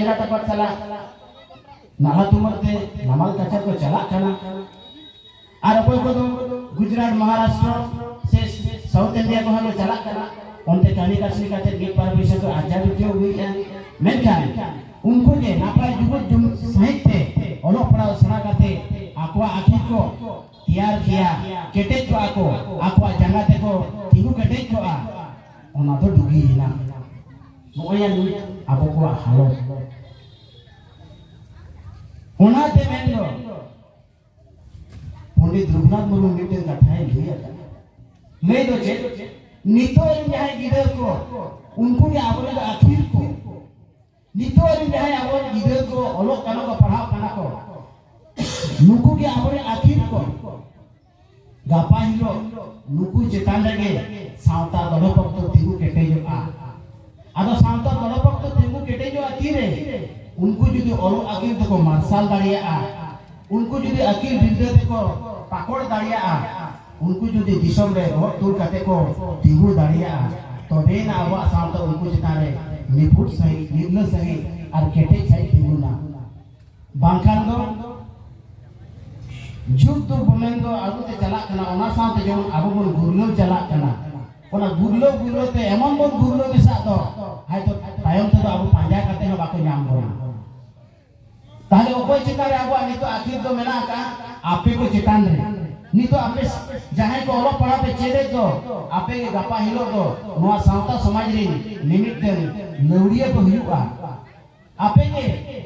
ᱮᱞᱟ ᱛᱟᱯᱟᱨ ᱥᱟᱞᱟ ᱱᱟᱞᱟ ᱛᱩᱢᱟᱨᱛᱮ ᱱᱟᱢᱟᱞ ᱠᱟᱪᱟ ᱠᱚ ᱪᱟᱞᱟᱜ ᱠᱟᱱᱟ ᱟᱨ ᱚᱠᱚᱭ ᱠᱚᱫᱚ ᱜᱩᱡᱽᱨᱟᱴ ᱢᱚᱦᱟᱨᱟᱥᱴᱨᱚ ᱥᱮ ᱥᱟᱣᱩᱛᱷ ᱤᱱᱰᱤᱭᱟ ᱠᱚᱦᱚᱸ ᱠᱚ ᱪᱟᱞᱟᱜ ᱠᱟᱱᱟ ᱚᱱᱛᱮ ᱠᱟᱹᱢᱤ ᱠᱟᱹᱥᱱᱤ ᱠᱟᱛᱮ ᱜᱮ ᱯᱟᱨᱢᱤᱥᱚᱱ ᱫᱚ ᱟᱨᱡᱟᱣ ᱦᱚᱪᱚ ᱦᱩᱭᱮᱱᱟ ᱢᱮᱱᱠᱷᱟᱱ ᱩᱱᱠᱩ ᱜᱮ ᱱᱟᱯᱟᱭ ᱡᱩᱜᱩᱫ ᱡᱩᱢ ᱥᱟᱹᱦᱤᱡ ᱛᱮ ᱚᱞᱚᱜ ᱯᱟᱲᱦᱟᱣ ᱥᱮᱬᱟ ᱠᱟᱛᱮ ᱟᱠᱚᱣᱟᱜ ᱟᱹᱠᱷᱤᱨ ᱠᱚ ᱛᱮᱭᱟᱨ ᱠᱮᱭᱟ ᱠᱮᱴᱮᱡ ᱠᱚᱜᱼᱟ ᱠᱚ ᱟᱠᱚᱣᱟᱜ ᱡᱟᱸᱜᱟ ᱛᱮᱠᱚ ᱛᱤᱸᱜᱩ ᱠᱮᱴᱮᱡ ᱠᱚᱜᱼᱟ ᱚᱱᱟ ᱫᱚ ᱰᱩᱜᱤᱭᱮᱱᱟ moya ni aboko ahalo ona te menno Pandit Raghunath Murmu मिटे कथाएं लिया था नहीं तो जे नितो इन जहां गिदर को उनको ने आवरे आखिर को नितो इन जहां आवरे गिदर को ओलो कानो का पढ़ाओ काना को नुकु के आवरे आखिर को गापा हिलो नुकु चेतान लगे सावता गणपत तिगु केटे ᱟᱫᱚ ᱥᱟᱱᱛᱟᱲ ᱜᱚᱲᱚᱯᱚᱠᱛᱚ ᱛᱤᱸᱜᱩ ᱠᱮᱴᱮᱡᱚᱜᱼᱟ ᱛᱤᱨᱮ ᱩᱱᱠᱩ ᱡᱩᱫᱤ ᱚᱞᱚᱜ ᱟᱹᱠᱤᱞ ᱛᱮᱠᱚ ᱢᱟᱨᱥᱟᱞ ᱫᱟᱲᱮᱭᱟᱜᱼᱟ ᱩᱱᱠᱩ ᱡᱩᱫᱤ ᱟᱹᱠᱤᱞ ᱵᱤᱨᱫᱟᱹ ᱛᱮᱠᱚ ᱯᱟᱠᱚᱲ ᱫᱟᱲᱮᱭᱟᱜᱼᱟ ᱩᱱᱠᱩ ᱡᱩᱫᱤ ᱫᱤᱥᱚᱢ ᱨᱮ ᱜᱚᱦᱚᱲ ᱛᱩᱞ ᱠᱟᱛᱮ ᱠᱚ ᱛᱤᱸᱜᱩ ᱫᱟᱲᱮᱭᱟᱜᱼᱟ ᱛᱚᱵᱮ ᱟᱵᱚᱣᱟᱜ ᱥᱟᱶᱛᱟ ᱩᱱᱠᱩ ᱪᱮᱛᱟᱱ ᱨᱮ ᱱᱤᱯᱷᱩᱴ ᱥᱟᱹᱦᱤᱡ ᱱᱤᱨᱞᱟᱹ ᱥᱟᱹᱦᱤᱡ ᱟᱨ ᱠᱮᱴᱮᱡ ᱥᱟᱹᱦᱤᱡ ᱛᱤᱸᱜᱩᱱᱟ ᱵᱟᱝᱠᱷᱟᱱ ᱫᱚ ᱡᱩᱜᱽ ᱫᱚ ᱵᱚᱞᱮᱱ ᱫᱚ ᱟᱹᱨᱩᱛᱮ ᱪᱟᱞᱟᱜ ᱠᱟᱱᱟ ᱚᱱᱟ ᱥᱟᱶᱛᱮ ᱡᱮᱢᱚᱱ ᱟᱵᱚ ᱵᱚᱱ ᱜᱩᱨᱞᱟᱹᱣ ᱪᱟᱞᱟᱜ ᱠᱟᱱᱟ ᱚᱱᱟ ᱜᱩᱨᱞᱟᱹᱣ ᱜᱩᱨᱞᱟᱹᱣ ᱛᱮ ᱮᱢᱚᱱ ᱵᱚᱱ ᱜᱩᱨᱞᱟᱹᱣ ᱢᱮᱥᱟᱜ ᱫᱚ चितान रे पे चेले तो आपे के गपा हिलो तो नुआ सांता समाज रे निमित्त नौड़िया को हिलुआ आपे के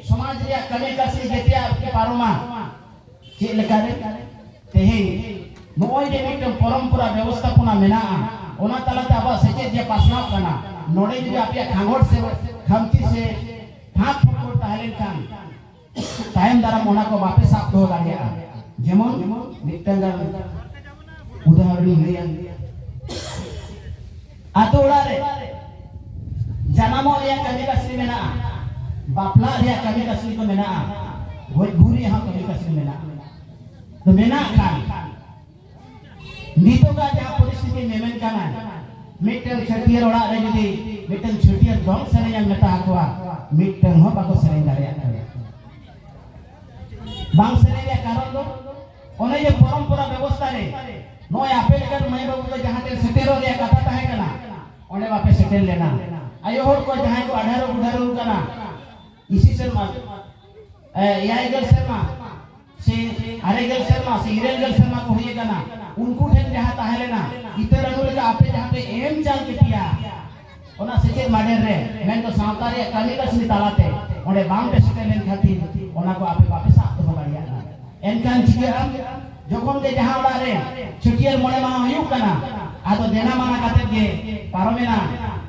समाज रे कने कासी जेते आपके पारुमा के लेकर तेहे नोय रे मिट परंपरा व्यवस्थापना मेना ओना तला ता बा सेचे जे पासना करना नोड़े जे आपिया खांगोट से खमती से फाफ फोड़ता हेलन खान তারা মোনাকো বাপে সাপ্ত দাঁড়িয়ে যেমন মিট্টান উদাহরণ হইয়া আতো ওড়ারে জানাম রিয়া কামি কাসরি মেনা বাপলা রিয়া কামি কাসরি কো মেনা ওই ঘুরি হা কামি কাসরি মেনা তো মেনা খান নিতো কা যা পরিস্থিতি মেমেন কানা মিট্টান ছটিয়ার ওড়ারে যদি মিট্টান ছটিয়ার দম সারে জান মেটা আকোয়া মিট্টান হো বাকো সারে দাঁড়িয়ে कारण परंपरा व्यवस्था ते कना ओने बापे सेटेल लेना आयो होर को जहाँ को 18 18 कना इसी शर्मा ए याई गल शर्मा से शर्मा से इरेगल शर्मा को हुए कना उनको ताहेलेना इतर लेका आपे जहाँ पे एम चाल के पिया ᱚᱸᱰᱮ ᱵᱟᱝ ᱯᱮ ᱥᱮᱴᱮᱨ ᱞᱮᱱ ᱠᱷᱟᱹᱛᱤᱨ ᱚᱱᱟ ᱠᱚ ᱟᱯᱮ ᱵᱟᱯᱮ ᱥᱟᱵ ᱫᱚᱦᱚ ᱫᱟᱲᱮᱭᱟᱜᱼᱟ ᱮᱱᱠᱷᱟᱱ ᱪᱤᱠᱟᱹᱜᱼᱟ ᱡᱚᱠᱷᱚᱱ ᱜᱮ ᱡᱟᱦᱟᱸ ᱚᱲᱟᱜ ᱨᱮ ᱪᱷᱟᱹᱴᱭᱟᱹᱨ ᱢᱚᱬᱮ ᱢᱟᱦᱟ ᱦᱩᱭᱩᱜ ᱠᱟᱱᱟ ᱟᱫᱚ ᱫᱮᱱᱟ ᱢᱟᱱᱟ ᱠᱟᱛᱮ ᱜᱮ ᱯᱟᱨᱚᱢᱮᱱᱟ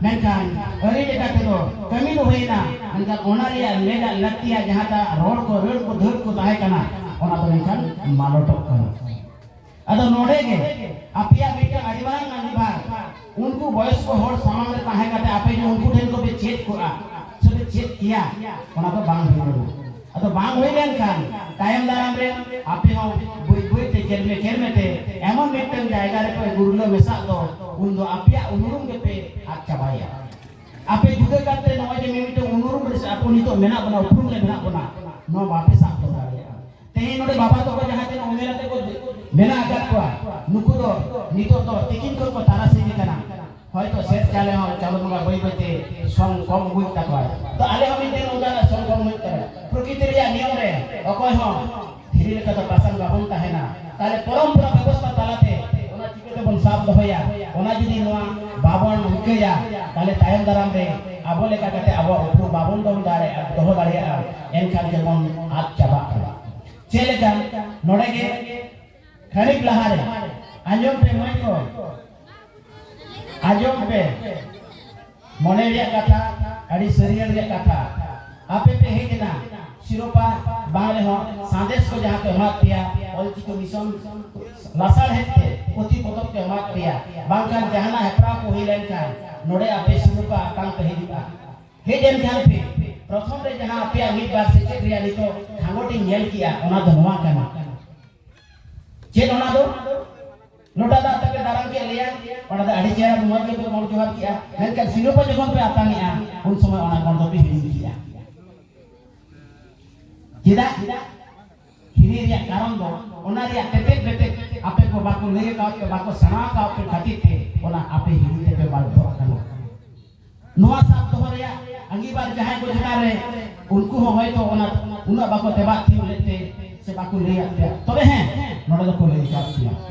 ᱢᱮᱱᱠᱷᱟᱱ ᱟᱹᱨᱤ ᱞᱮᱠᱟ ᱛᱮᱫᱚ ᱠᱟᱹᱢᱤ ᱫᱚ ᱦᱩᱭᱮᱱᱟ ᱢᱮᱱᱠᱷᱟᱱ ᱚᱱᱟ ᱨᱮᱭᱟᱜ ᱞᱮᱫᱟᱜ ᱞᱟᱹᱠᱛᱤᱭᱟ ᱡᱟᱦᱟᱸ ᱫᱚ ᱨᱚᱲ ᱠᱚ ᱨᱟᱹᱲ ᱠᱚ ᱫᱷᱟᱹᱨ ᱠᱚ ᱛᱟᱦᱮᱸ ᱠᱟᱱᱟ ᱚᱱᱟ ᱫᱚ ᱢᱮᱱᱠᱷᱟᱱ ᱢᱟᱞᱚᱴᱚᱜ ᱠᱟᱱᱟ ᱟᱫᱚ ᱱᱚᱰᱮ ᱜᱮ ᱟᱯᱮᱭᱟᱜ ᱢᱤᱫᱴᱟᱝ ᱟᱹᱰᱤ ᱢᱟᱨᱟᱝ ᱟᱹᱰᱤ ᱵᱟᱨ ᱩᱱᱠᱩ ᱵᱚᱭᱚᱥᱠᱚ ᱦᱚᱲ ᱥᱟᱢᱟᱝ ᱨᱮ ᱛᱟᱦᱮᱸ ᱠᱟᱛᱮ ᱟᱯᱮ ᱡᱮ ᱩᱱᱠᱩ ᱴᱷᱮᱱ ᱠᱚᱯᱮ ᱪᱮᱫ ᱠᱚᱜᱼᱟ ᱪᱮᱫ ᱠᱮᱭᱟ ᱚᱱᱟ ᱫᱚ ᱵᱟᱝ ᱦᱩᱭ ᱞᱮᱱᱟ ᱟᱫᱚ ᱵᱟᱝ ᱦᱩᱭ ᱞᱮᱱᱠᱷᱟᱱ ᱛᱟᱭᱚᱢ ᱫᱟᱨᱟᱢ ᱨᱮ ᱟᱯᱮ ᱦᱚᱸ ᱵᱟᱹᱭ ᱵᱟᱹᱭᱛᱮ ᱠᱮᱨᱢᱮ ᱠᱮᱨᱢᱮᱛᱮ ᱮᱢᱚᱱ ᱢᱤᱫᱴᱟᱝ ᱡᱟᱭᱜᱟ ᱨᱮᱯᱮ ᱜᱩᱨᱞᱟᱹ ᱢᱮᱥᱟᱜ ᱫᱚ ᱩᱱ ᱫᱚ ᱟᱯᱮᱭᱟᱜ ᱩᱱᱩᱨᱩᱢ ᱜᱮᱯᱮ ᱟᱫ ᱪᱟᱵᱟᱭᱟ ᱟᱯᱮ ᱡᱩᱫᱟᱹ ᱠᱟᱛᱮ ᱱᱚᱜᱼᱚᱭ ᱡᱮ ᱢᱤᱫᱴᱟᱝ ᱩᱱᱩᱨᱩᱢ ᱨᱮ ᱟᱯᱚ ᱱᱤᱛᱚᱜ ᱢᱮᱱᱟᱜ ᱵᱚᱱᱟ ᱩᱯᱨᱩᱢ ᱨᱮ ᱢᱮᱱᱟᱜ ᱵᱚᱱᱟ ᱱᱚᱣᱟ ᱵᱟᱯᱮ ᱥᱟᱵ ᱫᱚᱦᱚ ᱫᱟᱲᱮᱭᱟᱜᱼᱟ ᱛᱮᱦᱮᱧ ᱱᱚᱰᱮ ᱵᱟᱵᱟ ᱛᱟᱠᱚ ᱡᱟᱦᱟᱸ ᱛᱤᱱᱟᱹᱜ ᱩᱢᱮᱨ ᱟᱛᱮ ᱠᱚ ᱢᱮᱱᱟᱜ ᱟᱠᱟᱫ ᱠᱚᱣᱟ ᱱᱩᱠᱩ ᱫᱚ ᱱᱤᱛᱚᱜ ᱫᱚ ᱛᱤᱠᱤᱱ ᱠᱷᱚᱱ ᱠᱚ ᱛᱟᱨᱟᱥᱤᱧ ᱠᱟᱱᱟ হয়তো শেষকালে আমার চালগুলা হইতে সংকম মুক্তা হয় তো আলে আমি দিন উদাহরণ সংকম মুক্তা পারে? প্রকৃতির যা নিয়ম রে। অকয় হন, ধীরে লেখা তো পাশান বাবন তাহে না। তাহলে পরম্পরা ব্যবস্থা তালাতে ওনা চিকিতে বল সাপ দহয়া ওনা যদি নোয়া বাবন হুকেয়া তাহলে তায়ম দারাম রে আবো লেখা কাতে আবো উপর বাবন দম দারে দহ দাঁড়িয়ে এনখান যেমন হাত চাবা চেলেকান নড়েগে খানিক লাহারে। আঞ্জম প্রেমাই কো आपे मने कथा, अड़ी सरियल कथा। आपे पे हेना शिरोपा बाले हो सादेश को जहाँ के हमार पिया और जी को मिशन लासार है ते पोती पोतों के हमार पिया बांकन जहाँ ना है प्राप्त हुई लेन का नोडे आपे शिरोपा आतंक पे हेना हे जन जहाँ पे, प्रथम रे जहाँ आपे अमित बार से चेक रियली तो नियल किया उन्हें ᱱᱚᱴᱟ ᱫᱟᱜ ᱛᱮᱯᱮ ᱫᱟᱨᱟᱢ ᱠᱮᱫ ᱞᱮᱭᱟ ᱚᱱᱟ ᱫᱚ ᱟᱹᱰᱤ ᱪᱮᱦᱨᱟ ᱢᱚᱡᱽ ᱜᱮᱯᱮ ᱨᱚᱲ ᱡᱚᱦᱟᱨ ᱠᱮᱜᱼᱟ ᱢᱮᱱᱠᱷᱟᱱ ᱥᱤᱨᱯᱟᱹ ᱡᱚᱠᱷᱚᱱ ᱯᱮ ᱟᱛᱟᱝᱮᱜᱼᱟ ᱩᱱ ᱥᱚᱢᱚᱭ ᱚᱱᱟ ᱜᱚᱲ ᱫᱚᱯᱮ ᱦᱤᱲᱤᱧ ᱠᱮᱜᱼᱟ ᱪᱮᱫᱟᱜ ᱦᱤᱨᱤ ᱨᱮᱭᱟᱜ ᱠᱟᱨᱚᱱ ᱫᱚ ᱚᱱᱟ ᱨᱮᱭᱟᱜ ᱛᱮᱛᱮᱫ ᱵᱮᱛᱮᱫ ᱟᱯᱮ ᱠᱚ ᱵᱟᱠᱚ ᱞᱟᱹᱭ ᱟᱠᱟᱫ ᱯᱮ ᱵᱟᱠᱚ ᱥᱮᱬᱟ ᱟᱠᱟᱫ ᱯᱮ ᱠᱷᱟᱹᱛᱤᱨ ᱛᱮ ᱚᱱᱟ ᱟᱯᱮ ᱦᱤᱨᱤ ᱛᱮᱯᱮ ᱵᱟᱫᱽᱫᱷᱚ ᱟᱠᱟᱱᱟ ᱱᱚᱣᱟ ᱥᱟᱵ ᱫᱚᱦᱚ ᱨᱮᱭᱟᱜ ᱟᱸᱜᱤᱵᱟᱨ ᱡᱟᱦᱟᱸᱭ ᱠᱚ ᱪᱮᱛᱟᱱ ᱨᱮ ᱩᱱᱠᱩ ᱦᱚᱸ ᱦᱚᱭᱛᱚ ᱚᱱᱟ ᱩᱱᱟᱹᱜ ᱵᱟᱠᱚ ᱛᱮᱵᱟᱜ ᱛᱷᱤᱨ ᱞᱮᱫ ᱛᱮ ᱥᱮ ᱵᱟᱠᱚ ᱞᱟᱹᱭᱟᱫ ᱯᱮᱭᱟ ᱛᱚᱵᱮ ᱦᱮᱸ ᱱᱚᱰᱮ ᱫᱚᱠᱚ ᱞᱟᱹᱭ ᱟᱠᱟᱫ ᱯᱮᱭᱟ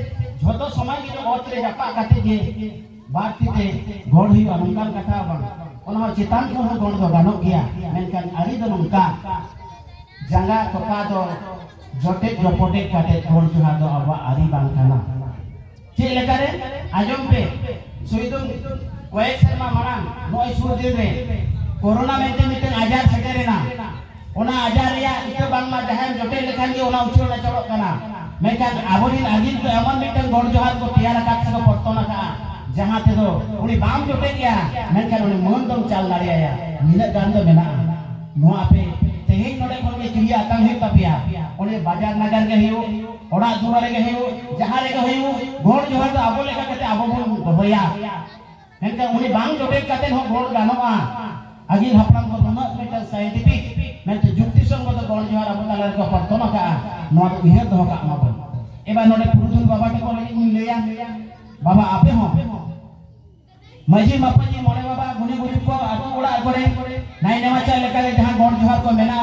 ᱦᱚᱭᱛᱚ ᱥᱚᱢᱟᱡᱽ ᱨᱮ ᱚᱛ ᱨᱮ ᱡᱟᱯᱟᱜ ᱠᱟᱛᱮ ᱜᱮ ᱵᱟᱨᱛᱤ ᱛᱮ ᱜᱚᱲ ᱦᱩᱭᱩᱜᱼᱟ ᱱᱚᱝᱠᱟᱱ ᱠᱟᱛᱷᱟ ᱵᱟᱝ ᱚᱱᱟ ᱪᱮᱛᱟᱱ ᱠᱷᱚᱱ ᱜᱚᱲ ᱫᱚ ᱜᱟᱱᱚᱜ ᱜᱮᱭᱟ ᱢᱮᱱᱠᱷᱟᱱ ᱟᱹᱨᱤ ᱫᱚ ᱱᱚᱝᱠᱟ ᱡᱟᱸᱜᱟ ᱛᱚᱯᱟ ᱫᱚ ᱡᱚᱴᱮᱫ ᱡᱚᱯᱚᱴᱮᱫ ᱠᱟᱛᱮ ᱜᱚᱲ ᱡᱚᱦᱟᱨ ᱫᱚ ᱟᱵᱚᱣᱟᱜ ᱟᱹᱨᱤ ᱵᱟᱝ ᱠᱟᱱᱟ ᱪᱮᱫ ᱞᱮᱠᱟᱨᱮ ᱟᱸᱡᱚᱢ ᱯᱮ ᱥᱩᱭᱫᱩᱢ ᱠᱚᱭᱮᱠ ᱥᱮᱨᱢᱟ ᱢᱟᱲᱟᱝ ᱱᱚᱜᱼᱚᱭ ᱥᱩᱨ ᱫᱤᱱ ᱨᱮ ᱠᱳᱨᱳᱱᱟ ᱢᱮᱱᱛᱮ ᱢᱤᱫᱴᱟᱝ ᱟᱡᱟᱨ ᱥᱮᱴᱮᱨᱮᱱᱟ ᱚᱱᱟ ᱟᱡᱟᱨ ᱨᱮᱭᱟᱜ ᱤᱛᱟᱹ ᱵᱟᱝᱢᱟ ᱡᱟᱦᱟᱸᱭ ᱡᱚᱴᱮᱫ ᱞᱮᱠᱷᱟᱱ ᱜᱮ ᱚᱱᱟ ᱩᱪᱟᱹᱲ ᱱᱟᱪᱚᱲᱚᱜ ᱠᱟᱱᱟ मेकान आबोरिन आगिन तो एमन मिटन गोड जोहार को पिया रखा से को पड़तो का जहाँ ते दो उनी बाम जोटे गया मेकान उनी मन दम चल लाड़िया या मिने गांद में ना नो आपे ते ही को ने क्रिया तंग ही तपिया उनी बाज़ार नगर के ही ओड़ा दुआरे के ही जहाँ रे के ही गोड जोहार तो आबो लेखा कते आबो बोल बबैया मेकान उनी बाम जोटे कते हो गोड गानवा आगिन हपड़ा को बनो मेकान साइंटिफिक मैं तो जुक्ति संगत गोड जोहार आबो तालर को पड़तो ना का नो तो तो का मा এবার নডে পুরুধুল বাবা কে বলে ইনি লইয়া বাবা আপে হন মাঝি মাপাজি মনে বাবা গুনি গুনি কো আতু ওড়া করে নাই নেমাচা লেকারে যাহা গণ জোহার কো মেনা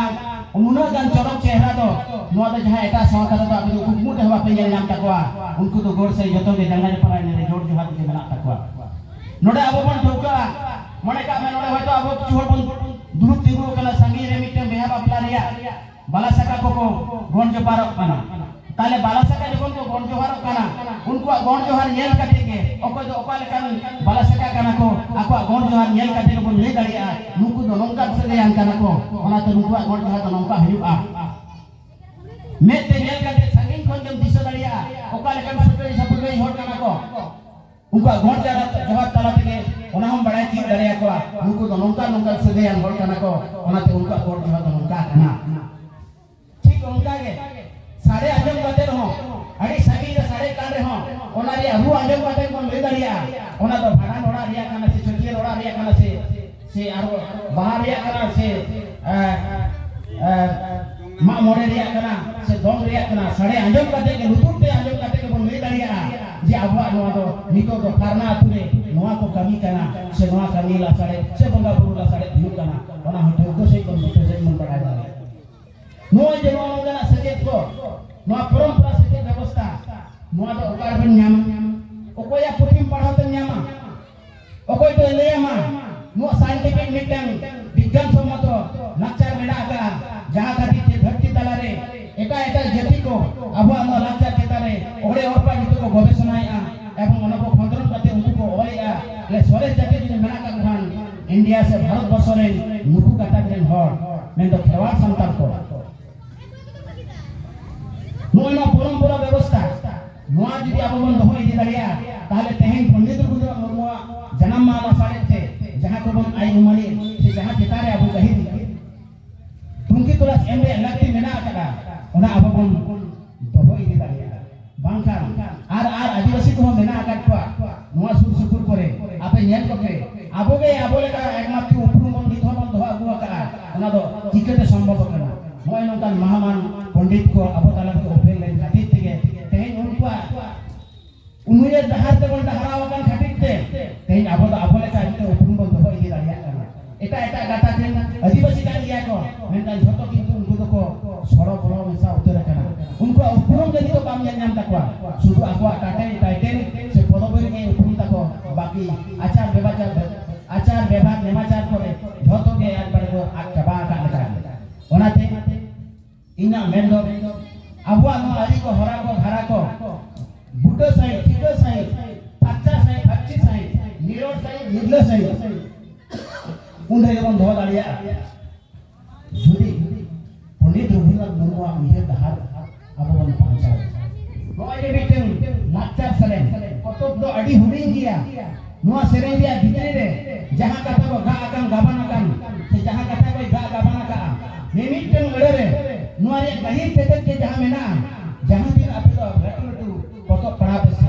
উনুনা গান চরক চেহারা দো নোয়া দো যাহা এটা সাওতা দো আপনি কুকমু তে হবা পেঞ্জল নাম তাকওয়া উনকু তো গোর সেই যত গে জাঙ্গা পাড়ায় নে জোর জোহার কে মেনা তাকওয়া নডে আবো বন ঠোকা মনে কা মে নডে হয়তো আবো কিছু বন দুরুপ তিগু কানা সাঙ্গি রে মিটে বেহা বাপলা রিয়া বালা সাকা কোকো গণ জো পারক কানা ताले बाला सका जोन को गोन जोहार करना उनको गोन जोहार येल कर देंगे और को जो ओपाल कर बाला सका करना को आपको गोन जोहार येल कर देंगे बोलने का लिया नूकु दो नमका बसे यान करना को वाला तो नूकु गोन जोहार तो नमका हिरू आ मैं ते येल कर संगीन कौन जब दिशा दलिया ओपाल कर सुपर इस अपुन में होट करना को उनको गोन जोहार जोहार ताला पिके उन्हें हम बड़ा चीज़ दलिया को उनको तो नमका नमका बसे यान होट करना को वाला तो उनका गोन जोहार तो नमका करना ठीक है उनका ᱥᱟᱰᱮ ᱟᱸᱡᱚᱢ ᱠᱟᱛᱮ ᱨᱮᱦᱚᱸ ᱟᱹᱰᱤ ᱥᱟᱺᱜᱤᱧ ᱨᱮ ᱥᱟᱰᱮ ᱠᱟᱱ ᱨᱮᱦᱚᱸ ᱚᱱᱟ ᱨᱮᱭᱟᱜ ᱨᱩ ᱟᱸᱡᱚᱢ ᱠᱟᱛᱮ ᱵᱚᱱ ᱞᱟᱹᱭ ᱫᱟᱲᱮᱭᱟᱜᱼᱟ ᱚᱱᱟ ᱫᱚ ᱵᱷᱟᱸᱰᱟᱱ ᱚᱲᱟᱜ ᱨᱮᱭᱟᱜ ᱠᱟᱱᱟ ᱥᱮ ᱪᱷᱟᱹᱴᱭᱟᱹᱨ ᱚᱲᱟᱜ ᱨᱮᱭᱟᱜ ᱠᱟᱱᱟ ᱥᱮ ᱥᱮ ᱟᱨᱚ ᱵᱟᱦᱟ ᱨᱮᱭᱟᱜ ᱠᱟᱱᱟ ᱥᱮ ᱢᱟᱜ ᱢᱚᱬᱮ ᱨᱮᱭᱟᱜ ᱠᱟᱱᱟ ᱥᱮ ᱫᱚᱝ ᱨᱮᱭᱟᱜ ᱠᱟᱱᱟ ᱥᱟᱰᱮ ᱟᱸᱡᱚᱢ ᱠᱟᱛᱮ ᱜᱮ ᱞᱩᱛᱩᱨ ᱛᱮ ᱟᱸᱡᱚᱢ ᱠᱟᱛᱮ ᱜᱮ ᱵᱚᱱ ᱞᱟᱹᱭ ᱫᱟᱲᱮᱭᱟᱜᱼᱟ ᱡᱮ ᱟᱵᱚᱣᱟᱜ ᱱᱚᱣᱟ ᱫᱚ ᱱᱤᱛᱚᱜ ᱫᱚ ᱯᱷᱟᱨᱱᱟ ᱟᱛᱩ ᱨᱮ ᱱᱚᱣᱟ ᱠᱚ ᱠᱟᱹᱢᱤ ᱠᱟᱱᱟ ᱥᱮ ᱱᱚᱣᱟ ᱠᱟᱹᱢᱤ ᱞᱟ ᱥᱟᱰᱮ ᱥᱮ ᱵᱚᱸᱜᱟ ᱵᱩᱨᱩ ᱞᱟ ᱥᱟᱰᱮ ᱦᱩᱭᱩᱜ ᱠᱟᱱᱟ ᱚᱱᱟ ᱦᱚᱸ ᱴᱷᱟᱹᱣᱠᱟᱹ ᱥᱟᱺᱦᱤᱡ ᱵᱚᱱ ᱴᱷᱟᱹᱣᱠᱟᱹ ᱥᱟᱺᱦᱤᱡ ᱵᱚᱱ ᱵᱟᱲᱟᱭ ᱫᱟᱲᱮᱭᱟᱜᱼᱟ ᱱᱚᱣᱟ ᱡᱮ ᱱᱚᱣᱟ ᱱᱚᱣᱟ ᱥᱮᱪᱮᱫ ᱠᱚ ᱱᱚᱣᱟ ᱯᱚᱨᱚᱢᱯᱚᱨᱟ ᱥᱮᱪᱮᱫ ᱵᱮᱵᱚᱥᱛᱷᱟ ᱱᱚᱣᱟ ᱫᱚ ᱚᱠᱟ ᱨᱮᱵᱚᱱ ᱧᱟᱢᱟ ᱚᱠᱚᱭᱟᱜ ᱯᱩᱛᱷᱤᱢ ᱯᱟᱲᱦᱟᱣ ᱛᱮᱢ ᱧᱟᱢᱟ ᱚᱠᱚᱭ ᱫᱚᱭ ᱞᱟᱹᱭᱟᱢᱟ ᱱᱚᱣᱟ ᱥᱟᱭᱮᱱᱴᱤᱯᱷᱤᱠ ᱢᱤᱫᱴᱟᱝ ᱵᱤᱜᱽᱜᱟᱱ ᱥᱚᱢᱢᱚᱛᱚ ᱞᱟᱠᱪᱟᱨ ᱢᱮᱱᱟᱜ ᱟᱠᱟᱫᱟ ᱡᱟᱦᱟᱸ ᱠᱷᱟᱹᱛᱤᱨ ᱛᱮ ᱫᱷᱟᱹᱨᱛᱤ ᱛᱟᱞᱟᱨᱮ ᱮᱴᱟᱜ ᱮᱴᱟᱜ ᱡᱟᱹᱛᱤ ᱠᱚ ᱟᱵᱚᱣᱟᱜ ᱱᱚᱣᱟ ᱞᱟᱠᱪᱟᱨ ᱪᱮᱛᱟᱱ ᱨᱮ ᱚᱲᱮ ᱚᱨᱯᱟ ᱱᱤᱛᱚᱜ ᱠᱚ ᱜᱚᱵᱮᱥᱚᱱᱟᱭᱮᱜᱼᱟ ᱮᱵᱚᱝ ᱚᱱᱟ ᱠᱚ ᱠᱷᱚᱸᱫᱽᱨᱚᱱ ᱠᱟᱛᱮ ᱩᱱᱠᱩ ᱠᱚ ᱚᱞᱮᱜᱼᱟ ᱥᱚᱨᱮᱥ ᱡᱟᱹᱛᱤ ᱡᱩᱫᱤ ᱢᱮᱱᱟᱜ ᱟᱠᱟᱫ ᱠᱷᱟᱱ ᱤᱱᱰᱤᱭᱟ ᱥᱮ ᱵᱷᱟᱨᱚᱛ ᱵᱚᱨᱥᱚ ᱨᱮᱱ ᱱᱩᱠᱩ ᱜᱟᱛᱟᱠ ᱨᱮᱱ ᱦᱚᱲ ᱢᱮᱱᱫᱚ ᱠᱷᱮᱨᱣᱟᱲ ᱥᱟᱱᱛᱟᱲ ᱠᱚ ᱱᱚᱣᱟ ᱡᱩᱫᱤ ᱟᱵᱚ ᱵᱚᱱ ᱫᱚᱦᱚ ᱤᱫᱤ ᱫᱟᱲᱮᱭᱟᱜᱼᱟ ᱛᱟᱦᱞᱮ ᱛᱮᱦᱮᱧ ᱯᱚᱱᱰᱤᱛ ᱨᱚᱜᱷᱩᱱᱟᱛᱷ ᱢᱩᱨᱢᱩᱣᱟᱜ ᱡᱟᱱᱟᱢ ᱢᱟᱦᱟ ᱥᱟᱨᱮᱡ ᱛᱮ ᱡᱟᱦᱟᱸ ᱠᱚᱵᱚᱱ ᱟᱭ ᱩᱢᱟᱹᱱᱤ ᱥᱮ ᱡᱟᱦᱟᱸ ᱪᱮᱛᱟᱱ ᱨᱮ ᱟᱵᱚ ᱜᱟᱹᱦᱤᱨ ᱛᱩᱝᱠᱤ ᱛᱚᱞᱟᱥ ᱮᱢ ᱨᱮᱭᱟᱜ ᱞᱟᱹᱠᱛᱤ ᱢᱮᱱᱟᱜ ᱟᱠᱟᱫᱟ ᱚᱱᱟ ᱟᱵᱚ ᱵᱚᱱ ᱫᱚᱦᱚ ᱤᱫᱤ ᱫᱟᱲᱮᱭᱟᱜᱼᱟ ᱵᱟᱝᱠᱷᱟᱱ ᱟᱨ ᱟᱨ ᱟᱹᱫᱤᱵᱟᱹᱥᱤ ᱠᱚᱦᱚᱸ ᱢᱮᱱᱟᱜ ᱟᱠᱟᱫ ᱠᱚᱣᱟ ᱱᱚᱣᱟ ᱥᱩᱨ ᱥᱩᱯᱩᱨ ᱠᱚᱨᱮ ᱟᱯᱮ ᱧᱮᱞ ᱠᱚᱯᱮ ᱟᱵᱚᱜᱮ ᱟᱵᱚ ᱞᱮᱠᱟ ᱮᱠᱢᱟᱛᱨᱚ ᱩᱯᱨᱩᱢ ᱵᱚᱱ ᱱᱤᱛ ᱦᱚᱸ ᱵᱚᱱ ᱫᱚᱦᱚ ᱟᱹᱜᱩ ᱟᱠᱟᱫᱼᱟ ᱚᱱᱟ ᱫᱚ ᱪᱤᱠᱟᱹᱛᱮ ᱥᱚᱢᱵᱷᱚᱵ ᱠᱟᱱᱟ ᱱᱚᱜᱼᱚᱭ ᱱᱚᱝᱠᱟᱱ ᱢᱟᱦᱟᱢᱟᱱ ᱯᱚᱱᱰᱤᱛ ᱠᱚ ᱟᱵᱚ ᱤᱭᱟᱹ ᱰᱟᱦᱟᱨ ᱛᱮᱵᱚᱱ ᱰᱟᱦᱟᱨᱟᱣ ᱟᱠᱟᱱ ᱠᱷᱟᱹᱛᱤᱨ ᱛᱮ ᱛᱮᱦᱮᱧ ᱡᱷᱚᱛᱚ ᱜᱮ ᱱᱤᱛᱚᱜ ᱵᱟᱢ ᱧᱮᱞ ᱧᱟᱢ ᱛᱟᱠᱚᱣᱟ ᱥᱩᱫᱷᱩ ᱟᱠᱚᱣᱟᱜ ᱴᱟᱴᱮᱱ ᱴᱟᱭᱴᱮᱱ ᱥᱮ ᱯᱚᱫᱚᱵ ᱨᱮᱜᱮ ᱩᱯᱨᱩᱢ ᱛᱟᱠᱚ इतना सही उन ढेर बंद हो जाए जुदी पुण्य द्रोही का गुरु आप मिले दहार आप बंद पहुँचा नो आई बीते हूँ नाचा सरें कतों तो अड़ी हुड़ी किया नुआ सरें दिया कितने दे जहाँ कहते हो गा आकम गाबा ना कम से जहाँ कहते हो गा गाबा ना का मिमिटे हूँ गड़े नुआ ये गहिर तेज के जहाँ में ना जहाँ तेरा आप तो रेकॉर्ड तू कतों पढ़ा पस्त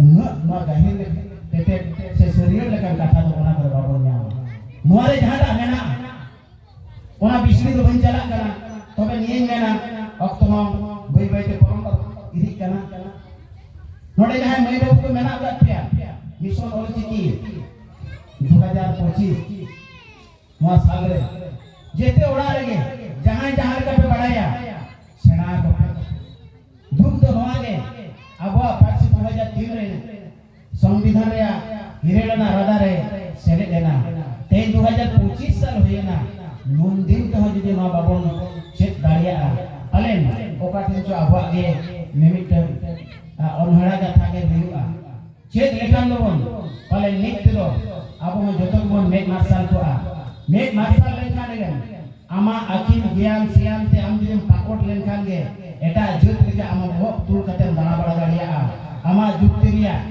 नुआ नुआ गहिर ᱛᱮᱛᱮ ᱥᱮ ᱥᱟᱹᱨᱤᱭᱟᱹ ᱞᱮᱠᱟᱱ ᱠᱟᱛᱷᱟ ᱫᱚ ᱚᱱᱟ ᱠᱚᱨᱮ ᱵᱟᱵᱚᱱ ᱧᱟᱢᱟ ᱱᱚᱣᱟ ᱨᱮ ᱡᱟᱦᱟᱸᱴᱟᱜ ᱢᱮᱱᱟᱜᱼᱟ ᱚᱱᱟ ᱵᱤᱥᱲᱤ ᱫᱚ ᱵᱟᱹᱧ ᱪᱟᱞᱟᱜ ᱠᱟᱱᱟ ᱛᱚᱵᱮ ᱱᱤᱭᱟᱹᱧ ᱢᱮᱱᱟ ᱚᱠᱛᱚ ᱦᱚᱸ ᱵᱟᱹᱭ ᱵᱟᱹᱭᱛᱮ ᱯᱚᱨᱚᱢ ᱤᱫᱤᱜ ᱠᱟᱱᱟ ᱱᱚᱰᱮ ᱡᱟᱦᱟᱸᱭ ᱢᱟᱹᱭ ᱵᱟᱹᱵᱩ ᱠᱚ ᱢᱮᱱᱟᱜ ᱟᱠᱟᱫ ᱯᱮᱭᱟ ᱢᱤᱥᱚᱱ ᱚᱞᱪᱤᱠᱤ ᱫᱩ ᱦᱟᱡᱟᱨ ᱯᱚᱸᱪᱤᱥ ᱱᱚᱣᱟ साल रे जेते ओड़ा रे जहाँ जहाँ का पे बढ़ाया सेना को दुख तो नवा के अब पार्सी 2003 रे संविधान रे हिरेलना राधा रे सेरे देना ते दो हजार पच्चीस साल हुए ना नुन दिन तो जुदी मा बाबन चेक दाड़िया अलेन ओका ठेन चो अबवा गे मिमिटन अनहड़ा कथा गे हुआ चेक लेखान दोबन पाले निक दिलो अब हम जतक बन मेक मार्शल को आ मेक मार्शल लेखा देगन आमा अखिल ज्ञान सियान ते आम जुदि पाकोट लेनखान गे एटा जुत लेके आमा भोग तुल कते दाना बड़ा गाड़िया आमा जुक्ति रिया आमा